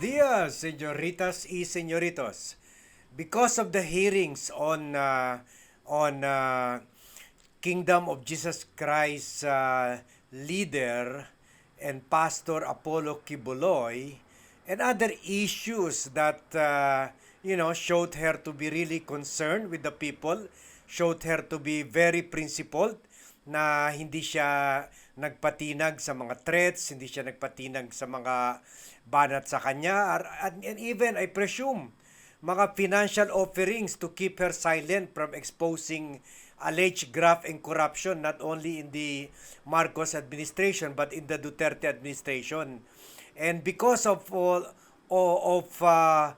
buenas, señoritas y señoritos. Because of the hearings on uh, on uh, Kingdom of Jesus Christ uh, leader and Pastor Apollo Kibuloy and other issues that uh, you know showed her to be really concerned with the people, showed her to be very principled na hindi siya nagpatinag sa mga threats, hindi siya nagpatinag sa mga banat sa kanya, and even I presume mga financial offerings to keep her silent from exposing alleged graft and corruption not only in the Marcos administration but in the Duterte administration. And because of all of uh,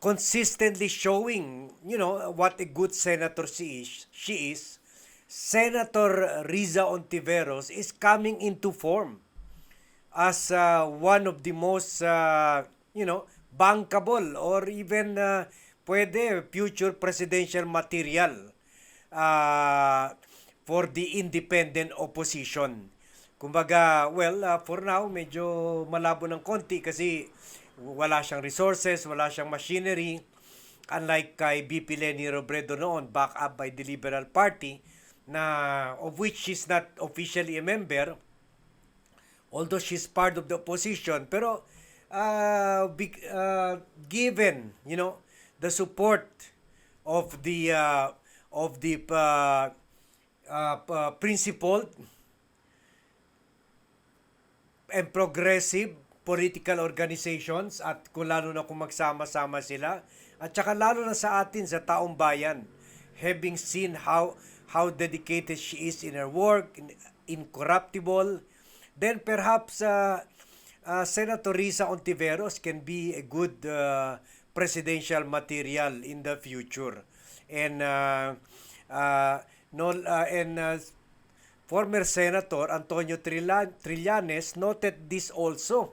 consistently showing, you know, what a good senator she is, she is, Senator Riza Ontiveros is coming into form as uh, one of the most, uh, you know, bankable or even uh, pwede future presidential material uh, for the independent opposition. Kumbaga, well, uh, for now, medyo malabo ng konti kasi wala siyang resources, wala siyang machinery. Unlike kay BP Leni Robredo noon, back up by the Liberal Party, na of which she's not officially a member, although she's part of the opposition pero uh, big, uh, given you know the support of the uh, of the uh, uh, uh, principled and progressive political organizations at kung lalo na kung magsama-sama sila. At saka lalo na sa atin sa taong bayan having seen how how dedicated she is in her work in, incorruptible then perhaps uh, uh, Senator Risa Ontiveros can be a good uh, presidential material in the future and uh, uh, no uh, and uh, former Senator Antonio Trilla- Trillanes noted this also.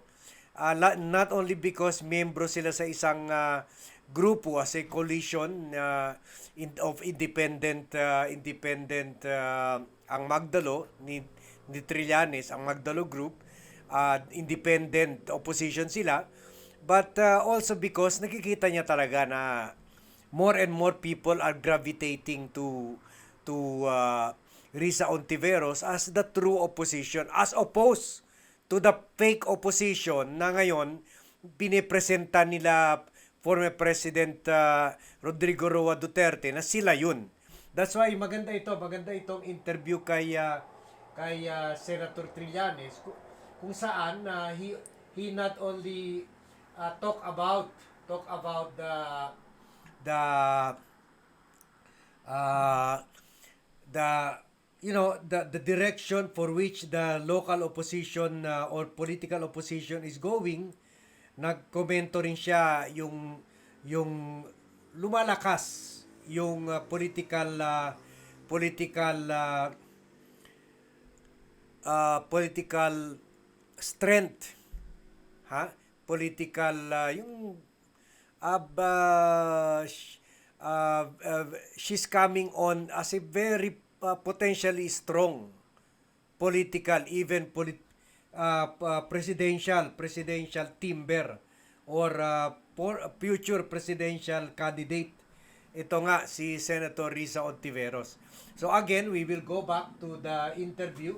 Uh, not only because membro sila sa isang uh, grupo as a coalition uh, in, of independent uh, independent uh, ang Magdalo ni, ni Trillanes ang Magdalo group uh, independent opposition sila but uh, also because nakikita niya talaga na more and more people are gravitating to to uh, Risa Ontiveros as the true opposition as opposed to the fake opposition na ngayon pinipresenta nila former President uh, Rodrigo Roa Duterte na sila yun. That's why maganda ito, maganda itong interview kay uh, kay uh, Senator Trillanes ku- kung saan uh, he he not only uh, talk about talk about the the uh, the you know the the direction for which the local opposition uh, or political opposition is going nagkomento rin siya yung yung lumalakas yung uh, political uh, political uh, uh, political strength ha? Political uh, yung ab uh, uh, uh, she's coming on as a very uh, potentially strong political even polit uh, uh, presidential presidential timber or uh, for future presidential candidate. Ito nga si Senator Risa Ontiveros. So again, we will go back to the interview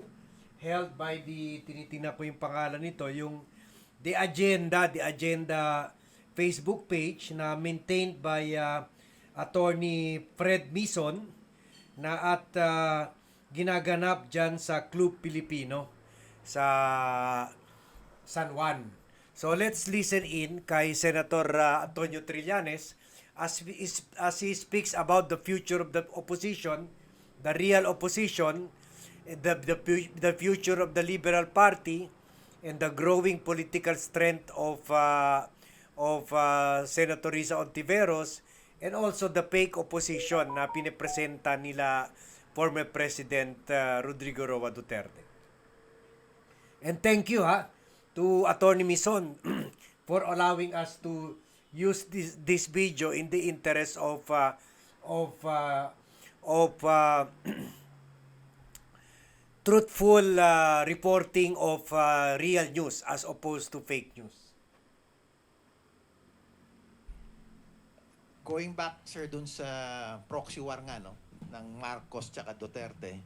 held by the tinitingnan ko yung pangalan nito, yung the agenda, the agenda Facebook page na maintained by uh, attorney Fred Mison na at uh, ginaganap dyan sa Club Pilipino sa San Juan. So let's listen in kay Senator uh, Antonio Trillanes as, as he speaks about the future of the opposition, the real opposition, the, the, the future of the Liberal Party, and the growing political strength of uh, of uh, Senator Risa Ontiveros and also the fake opposition na pinipresenta nila former President uh, Rodrigo Roa Duterte. And thank you ha to Attorney Mison for allowing us to use this this video in the interest of uh, of uh, of uh, truthful uh, reporting of uh, real news as opposed to fake news. going back, sir, dun sa proxy war nga, no? ng Marcos tsaka Duterte.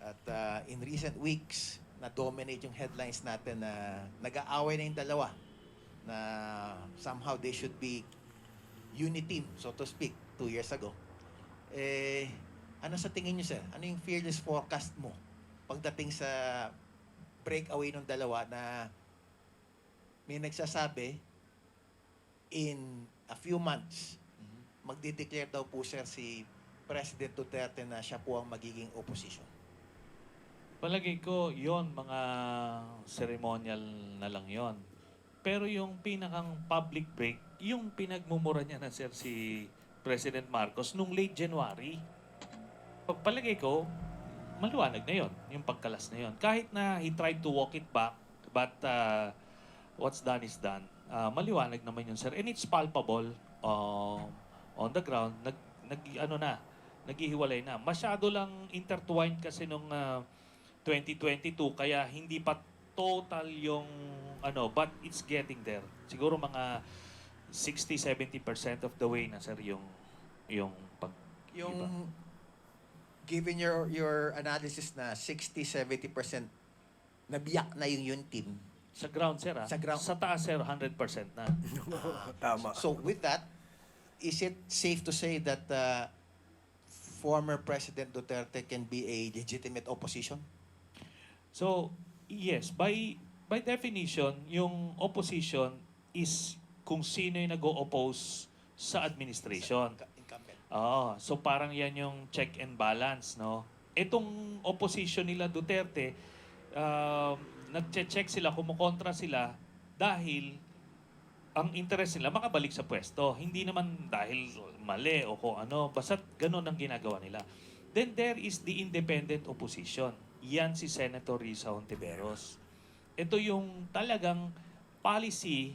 At uh, in recent weeks, na-dominate yung headlines natin na nag-aaway na yung dalawa na somehow they should be unity, so to speak, two years ago. Eh, ano sa tingin niyo, sir? Ano yung fearless forecast mo pagdating sa breakaway ng dalawa na may nagsasabi in a few months, magdi-declare daw po sir si President Duterte na siya po ang magiging opposition. Palagay ko, yon mga ceremonial na lang yon. Pero yung pinakang public break, yung pinagmumura niya na sir si President Marcos nung late January. Palagay ko, maliwanag na yon, yung pagkalas na yon. Kahit na he tried to walk it back, but uh, what's done is done. Uh, maliwanag naman yun sir. And it's palpable uh, on the ground. Nag, nag, ano na, naghihiwalay na. Masyado lang intertwined kasi nung uh, 2022 kaya hindi pa total yung ano but it's getting there siguro mga 60-70% of the way na sir yung yung pag Yung Iba. Given your your analysis na 60-70% nabiyak na yung yun team. sa ground sir ah. Sa ground. sa taas sir 100% na Tama. So with that, is it safe to say that uh, former President Duterte can be a legitimate opposition? so yes by by definition yung opposition is kung sino yung nag-o-oppose sa administration. Oo. So parang yan yung check and balance, no? Itong opposition nila Duterte, um, nagche-check sila, kumukontra sila dahil ang interest nila makabalik sa pwesto. Hindi naman dahil mali o kung ano. Basta ganun ang ginagawa nila. Then there is the independent opposition. Yan si Senator Risa Hontiveros. Ito yung talagang policy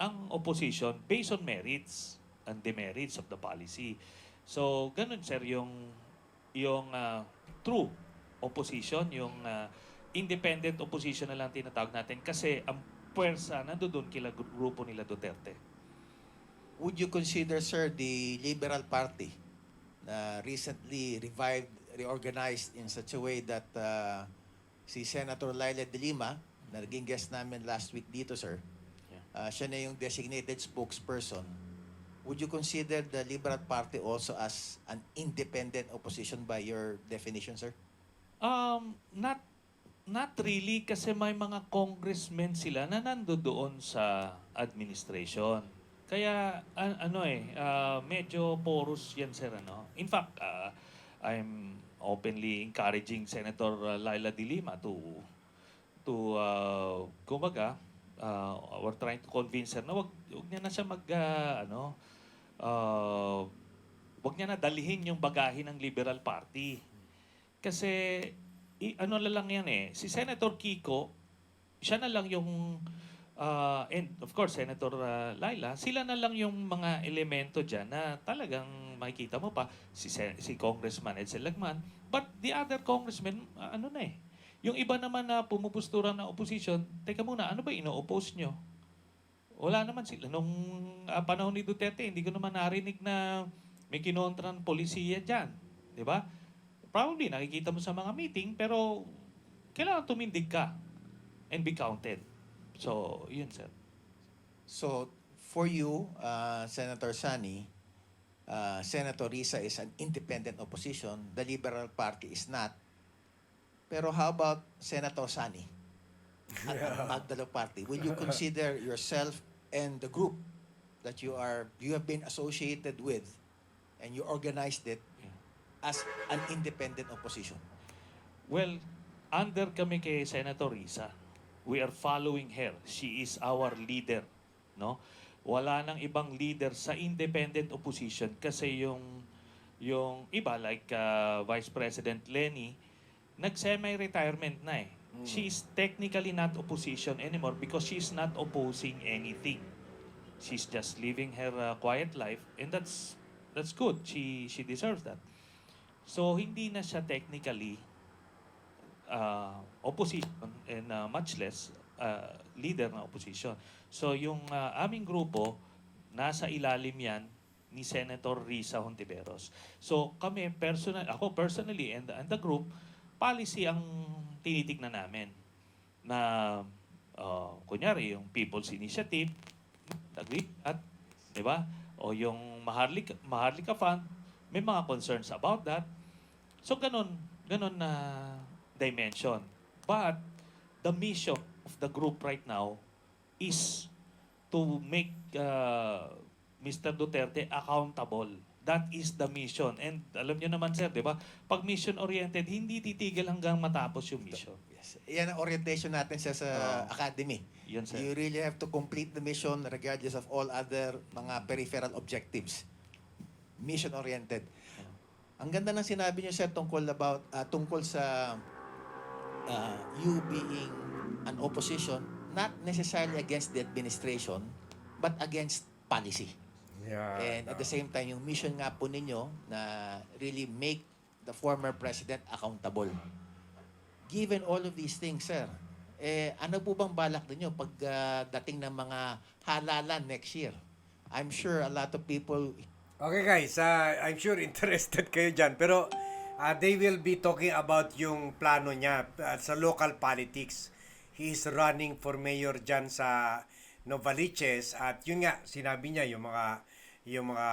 ang opposition based on merits and demerits of the policy. So, ganun sir yung yung ah, true opposition, yung ah, independent opposition na lang tinatawag natin kasi ang puwersa nandoon kila gru- grupo nila Duterte. Would you consider, sir, the Liberal Party na recently revived, reorganized in such a way that uh, si Senator Laila de Lima, na naging guest namin last week dito, sir, Yeah. uh, siya na yung designated spokesperson. Would you consider the Liberal Party also as an independent opposition by your definition, sir? Um, not not really kasi may mga congressmen sila na nandoon sa administration. Kaya an- ano eh ah, medyo porous yan sir ano. In fact, ah, I'm openly encouraging Senator ah, Laila De Lima to to uh, kumbaga uh, we're trying to convince her na wag, wag niya na siya mag ah, ano uh, wag niya na dalihin yung bagahe ng Liberal Party. Kasi i, ano na lang yan eh, si Senator Kiko, siya na lang yung ah, and of course Senator ah, Laila, sila na lang yung mga elemento diyan na talagang makikita mo pa si Sen- si Congressman Edsel Lagman, but the other congressmen ah, ano na eh. Yung iba naman na pumupustura na opposition, teka muna, ano ba ino-oppose nyo? Wala naman sila. Nung ah, panahon ni Duterte, hindi ko naman narinig na may kinontra ng polisiya dyan. Di ba? Probably nakikita mo sa mga meeting, pero kailangan tumindig ka and be counted. So, yun sir. So, for you, uh, Senator Sani, uh, Senator Risa is an independent opposition. The Liberal Party is not. Pero how about Senator Sani at ang Magdalo Party? Will you consider yourself and the group that you are you have been associated with and you organized it Yeah. as an independent opposition? Well, under kami kay Senator Risa, we are following her. She is our leader, no? Wala nang ibang leader sa independent opposition kasi yung yung iba like uh, Vice President Lenny nag-semi-retirement na eh. She is technically not opposition anymore because she is not opposing anything. She's just living her uh, quiet life and that's that's good. She she deserves that. So hindi na siya technically uh, opposition and uh, much less uh, leader ng opposition. So yung uh, aming grupo, nasa ilalim yan ni Senator Risa Hontiveros. So kami personal ako personally and, and the group policy ang tinitignan namin na uh, kunyari yung People's Initiative agree at 'di ba? O yung Maharlika Maharlika Fund may mga concerns about that. So ganun ganun na dimension. But the mission of the group right now is to make uh, Mr. Duterte accountable. That is the mission. And alam niyo naman sir, 'di ba? Pag mission-oriented, hindi titigil hanggang matapos yung mission. Yes. Yan ang orientation natin sa, sa Oo. academy. Yun sir. You really have to complete the mission regardless of all other mga peripheral objectives. Mission-oriented. Ang ganda ng sinabi niyo sir tungkol about ah, tungkol sa ah, you being an opposition not necessarily against the administration but against policy. Yeah. And at the same time, yung mission nga po ninyo na really make the former president accountable. Given all of these things, sir, eh, ano po bang balak ninyo pag ah, ng mga halalan next year? I'm sure a lot of people Okay guys, uh, I'm sure interested kayo dyan. Pero uh, they will be talking about yung plano niya uh, sa local politics. He is running for mayor dyan sa Novaliches at yun nga, sinabi niya yung mga yung mga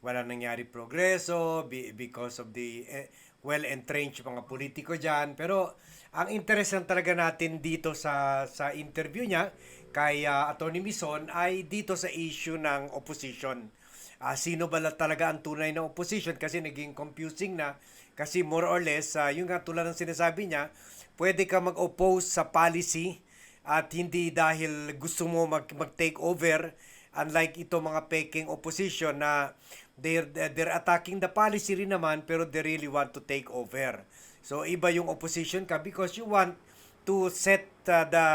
wala nangyari progreso be- because of the eh, well-entrenched mga politiko dyan. Pero ang interest lang talaga natin dito sa sa interview niya kay uh, Attorney Mison ay dito sa issue ng opposition. Ah, sino ba la- talaga ang tunay na opposition? Kasi naging confusing na. Kasi more or less ah, yung nga tulad ng sinasabi niya pwede ka mag-oppose sa policy at hindi dahil gusto mo mag, mag-take over unlike ito mga peking opposition na they're, they're attacking the policy rin naman pero they really want to take over so iba yung opposition ka because you want to set uh, the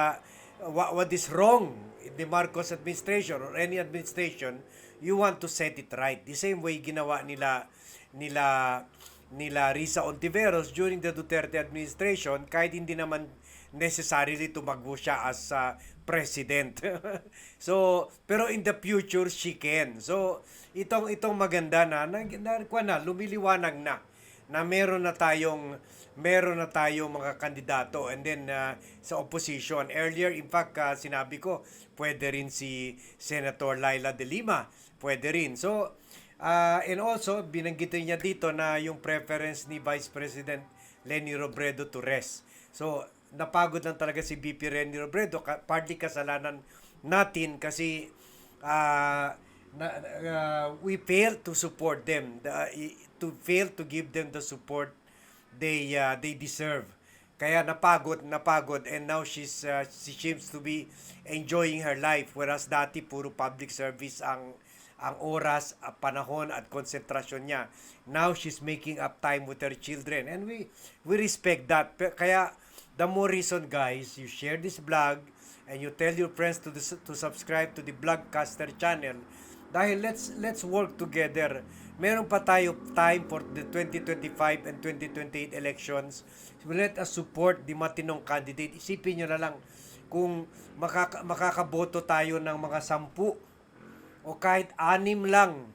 what, what is wrong in the Marcos administration or any administration you want to set it right. The same way ginawa nila nila nila Risa Ontiveros during the Duterte administration kahit hindi naman necessarily tumakbo siya as uh, president. so, pero in the future she can. So, itong itong maganda na na, na, na lumiliwanag na na meron na tayong meron na tayong mga kandidato. And then uh, sa opposition. Earlier in fact uh, sinabi ko pwede rin si Senator Laila de Lima. Pwede rin. So uh, and also binanggit niya dito na yung preference ni Vice President Leni Robredo to rest so napagod lang talaga si BP Leni Robredo. Ka, partly kasalanan natin kasi uh, na, uh, we fail to support them. The, to fail to give them the support they uh, they deserve. Kaya napagod napagod. And now she's uh, she seems to be enjoying her life. Whereas dati puro public service ang ang oras, ang panahon at konsentrasyon niya. Now she's making up time with her children. And we we respect that. Kaya the more reason guys, you share this vlog and you tell your friends to this, to subscribe to the Vlogcaster channel dahil let's let's work together. Meron pa tayo time for the 2025 and 2028 elections. Let us support the matinong candidate. Isipin nyo na lang kung makaka, makakaboto tayo ng mga sampu o kahit anim lang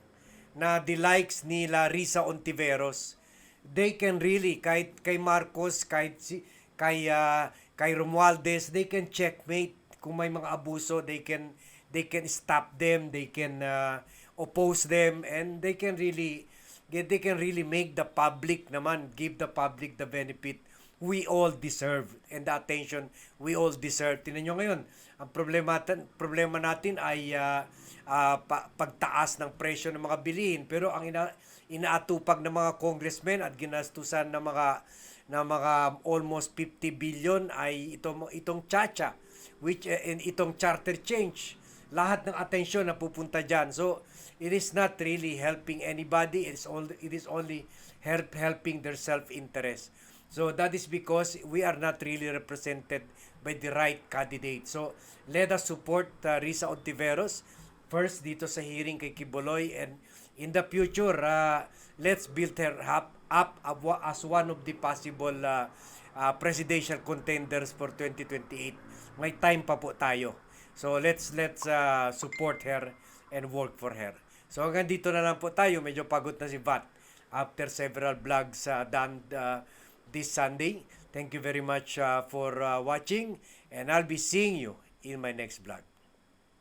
na the likes nila Risa Ontiveros, they can really, kahit kay Marcos, kahit si, kay, ah, kay Romualdez, they can checkmate kung may mga abuso, they can they can stop them, they can uh, oppose them, and they can really they can really make the public naman, give the public the benefit we all deserve and the attention we all deserve. Tingnan nyo ngayon, ang problema, problema natin ay ah, ah, pa- pagtaas ng presyo ng mga bilihin. Pero ang ina, inaatupag ng mga congressmen at ginastusan ng mga ng mga almost 50 billion ay itong itong chacha which eh, and itong charter change. Lahat ng atensyon na pupunta diyan so it is not really helping anybody. It is all it is only help helping their self interest so that is because we are not really represented by the right candidate. So let us support uh, Risa Ontiveros first dito sa hearing kay Kiboloy and in the future uh, let's build her up up as one of the possible uh, uh, presidential contenders for 2028 may time pa po tayo so let's let's uh, support her and work for her So hanggang dito na lang po tayo. Medyo pagod na si Vat after several vlogs uh, done uh, this Sunday. Thank you very much uh, for uh, watching and I'll be seeing you in my next vlog.